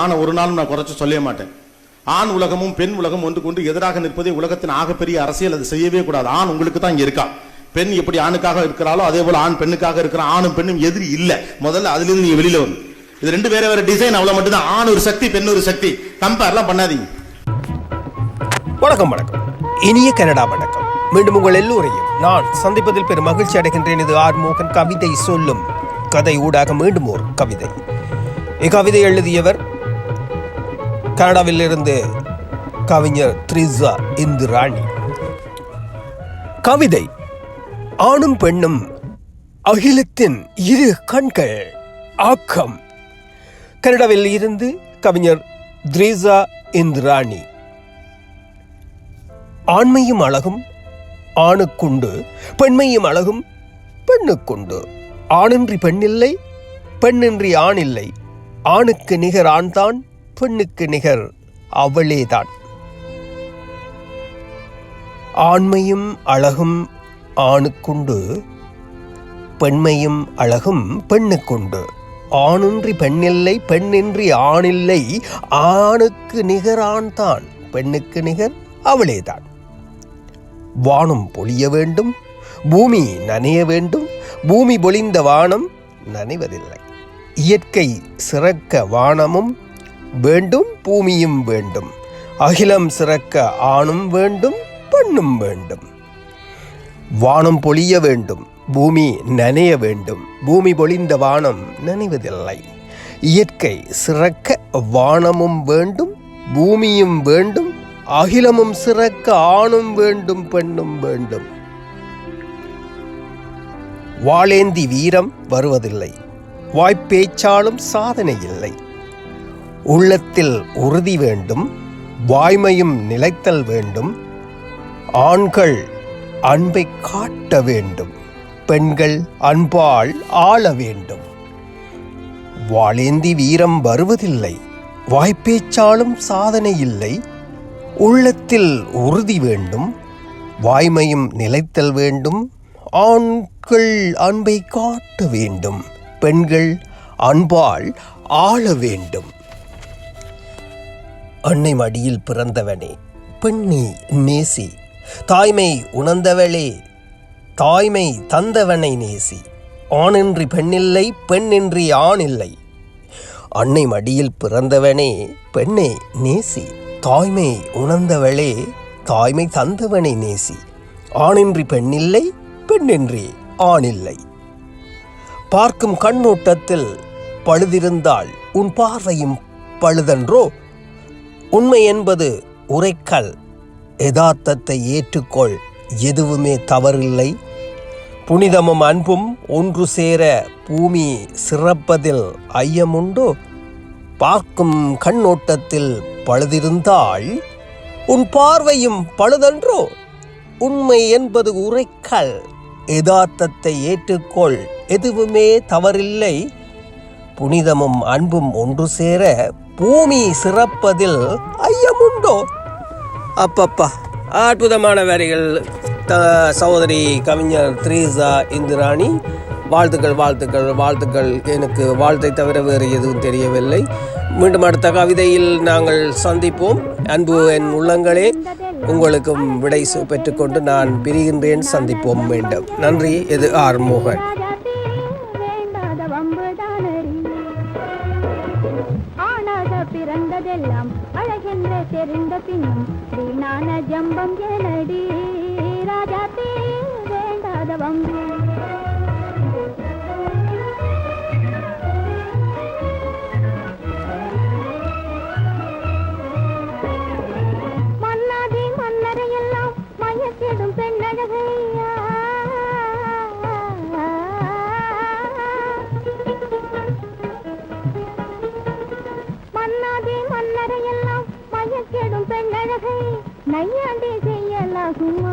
ஆணை ஒரு நாளும் நான் குறைச்சி சொல்ல மாட்டேன். ஆண் உலகமும் பெண் உலகம் ஒன்று கொண்டு எதிராக நிற்பதே உலகத்தின் ஆகப்பெரிய அரசியல். அது செய்யவே கூடாது. ஆண் உங்களுக்கு தான் இங்க இருக்கா? பெண் எப்படி ஆணுக்காக இருக்கிறாளோ அதே போல ஆண் பெண்ணுக்காக இருக்கிற ஆணும் பெண்ணும் எதிரி இல்லை. முதல்ல அதுலேருந்து நீங்கள் வெளியில் வெளியில வந்து. இது ரெண்டு வேற வேற டிசைன் அவ்வளவு மட்டும்தான். ஆண் ஒரு சக்தி பெண் ஒரு சக்தி. கம்பேர்லாம் பண்ணாதீங்க. வணக்கம் வணக்கம். இனிய கனடா வணக்கம். மீண்டும் உங்கள் எல்லோரையும் நான் சந்திப்பதில் பெரும் மகிழ்ச்சி அடைகின்றேன். இது ஆர் மோகன் கவிதை சொல்லும் கதை ஊடாக மீண்டும் ஒரு கவிதை. இக்கவிதை எழுதியவர் கனடாவிலிருந்து கவிஞர் த்ரிசா இந்துராணி. கவிதை ஆணும் பெண்ணும் அகிலத்தின் இரு கண்கள் ஆக்கம். கனடாவில் இருந்து கவிஞர் த்ரிசா இந்துராணி. ஆண்மையும் அழகும் ஆணுக்குண்டு. பெண்மையும் அழகும் பெண்ணுக்குண்டு. ஆணின்றி பெண்ணில்லை பெண்ணின்றி ஆணில்லை. ஆணுக்கு நிகர் ஆண்தான் பெண்ணுக்கு நிகர் அவளேதான். ஆண்மையும் அழகும் ஆணுக்குண்டு பெண்மையும் அழகும் பெண்ணுக்குண்டு. ஆணின்றி பெண்ணில்லை பெண்ணின்றி ஆணில்லை ஆணுக்கு நிகர் ஆண்தான் பெண்ணுக்கு நிகர் அவளேதான். வானம் பொழிய வேண்டும் பூமி நனைய வேண்டும் பூமி பொழிந்த வானம் நனைவதில்லை. இயற்கை சிறக்க வானமும் வேண்டும் பூமியும் வேண்டும். அகிலம் சிறக்க ஆணும் வேண்டும் பெண்ணும் வேண்டும். வானம் பொழிய வேண்டும் பூமி நனைய வேண்டும். பூமி பொழிந்த வானம் நனைவதில்லை. இயற்கை சிறக்க வானமும் வேண்டும் பூமியும் வேண்டும் அகிலமும் சிறக்க ஆணும் வேண்டும் பெண்ணும் வேண்டும். வாளேந்தி வீரம் வருவதில்லை. வாய்ப்பேச்சாலும் சாதனை இல்லை. உள்ளத்தில் உறுதி வேண்டும் வாய்மையும் நிலைத்தல் வேண்டும் ஆண்கள் அன்பை காட்ட வேண்டும் பெண்கள் அன்பால் ஆள வேண்டும். வாளேந்தி வீரம் வருவதில்லை வாய்ப்பேச்சாலும் சாதனை இல்லை உள்ளத்தில் உறுதி வேண்டும் வாய்மையும் நிலைத்தல் வேண்டும் ஆண்கள் அன்பை காட்ட வேண்டும் பெண்கள் அன்பால் ஆள வேண்டும். அன்னை மடியில் பிறந்தவனே பெண்ணி நேசி. தாய்மை உணர்ந்தவளே தாய்மை தந்தவனை நேசி. ஆணின்றி பெண்ணில்லை பெண்ணின்றி ஆண் இல்லை அன்னை மடியில் பிறந்தவனே பெண்ணே நேசி. தாய்மை உணர்ந்தவளே தாய்மை தந்தவனை நேசி. ஆணின்றி பெண்ணில்லை பெண்ணின்றி ஆணில்லை. பார்க்கும் கண்ணோட்டத்தில் பழுதிருந்தால் உன் பார்வையும் பழுதன்றோ உண்மை என்பது உரைக்கல். யதார்த்தத்தை ஏற்றுக்கொள். எதுவுமே தவறில்லை. புனிதமும் அன்பும் ஒன்று சேர பூமி சிறப்பதில் ஐயமுண்டோ? பார்க்கும் கண்ணோட்டத்தில் பழுதிருந்தால் உன் பார்வையும் பழுதன்றோ? உண்மை என்பது உரைக்கல். யதார்த்தத்தை ஏற்றுக்கொள். எதுவுமே தவறில்லை. புனிதமும் அன்பும் ஒன்று சேர பூமி சிறப்பதில் ஐயமுண்டோ? அப்பப்பா. அற்புதமான வரிகள். த சகோதரி கவிஞர் த்ரீசா இந்திராணி வாழ்த்துக்கள் வாழ்த்துக்கள் வாழ்த்துக்கள். எனக்கு வாழ்த்தை தவிர வேறு எதுவும் தெரியவில்லை. மீண்டும் அடுத்த கவிதையில் நாங்கள் சந்திப்போம். அன்பு என் உள்ளங்களே உங்களுக்கும் விடை பெற்றுக்கொண்டு நான் பிரிகின்றேன். சந்திப்போம் மீண்டும். நன்றி இது ஆர் மோகன். பிறந்ததெல்லாம் அழகென்று தெரிந்த பின்னும் வீணான ஜம்பம் எனடி. ராஜா தீ வேண்டாத வம்பு हूँ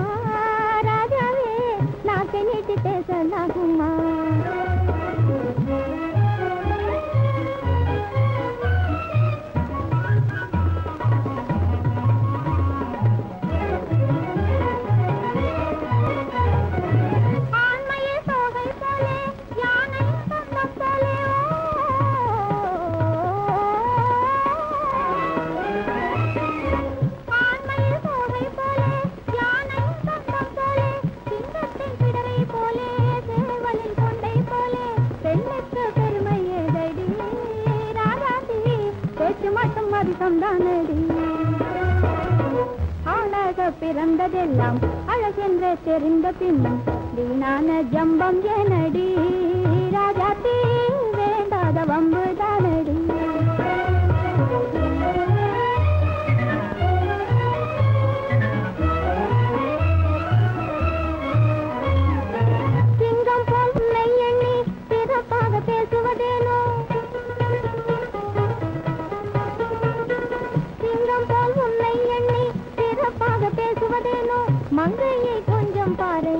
பிறந்தானடி அதிகம் ஆளாக பிறந்ததெல்லாம் அழகென்று தெரிந்த பின்னும் வீணான ஜம்பம் ஏனடி. மங்கையை கொஞ்சம் பாரு.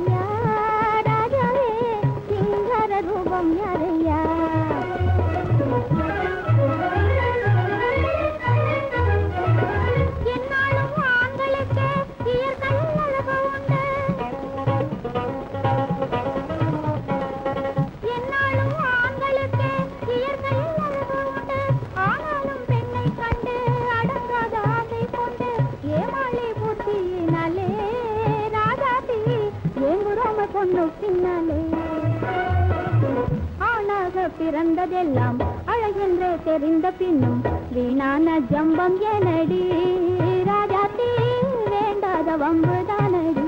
ஆணாக பிறந்ததெல்லாம் அழகென்றே தெரிந்த பின்னும் வீணான ஜம்பம் எனடி ராஜா தீ வேண்டாத வம்புதானடி